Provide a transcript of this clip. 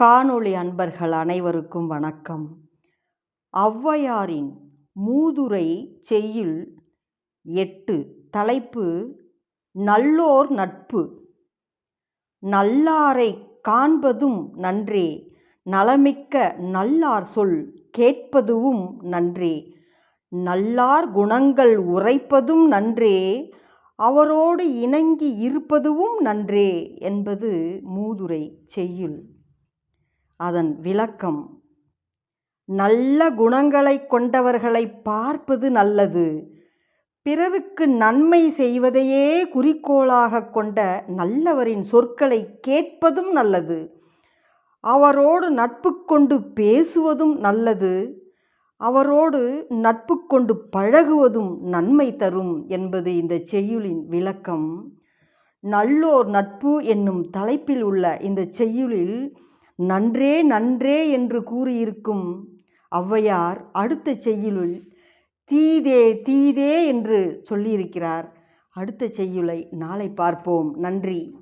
காணொளி அன்பர்கள் அனைவருக்கும் வணக்கம். ஔவையாரின் மூதுரை செய்யுள் எட்டு தலைப்பு நல்லோர் நட்பு. நல்லாரைக் காண்பதும் நன்றே நலமிக்க நல்லார் சொல் கேட்பதுவும் நன்றே நல்லார் குணங்கள் உரைப்பதும் நன்றே அவரோடு இணங்கி இருப்பதுவும் நன்றே என்பது மூதுரை செய்யுள். அதன் விளக்கம் நல்ல குணங்களைக் கொண்டவர்களை பார்ப்பது நல்லது. பிறருக்கு நன்மை செய்வதையே குறிக்கோளாக கொண்ட நல்லவரின் சொற்களை கேட்பதும் நல்லது. அவரோடு நட்பு கொண்டு பேசுவதும் நல்லது. அவரோடு நட்பு கொண்டு பழகுவதும் நன்மை தரும் என்பது இந்த செய்யுளின் விளக்கம். நல்லோர் நட்பு என்னும் தலைப்பில் உள்ள இந்த செய்யுளில் நன்றே நன்றே என்று கூறியிருக்கும் ஔவையார் அடுத்த செய்யுளுள் தீதே தீதே என்று சொல்லியிருக்கிறார். அடுத்த செய்யுளை நாளை பார்ப்போம். நன்றி.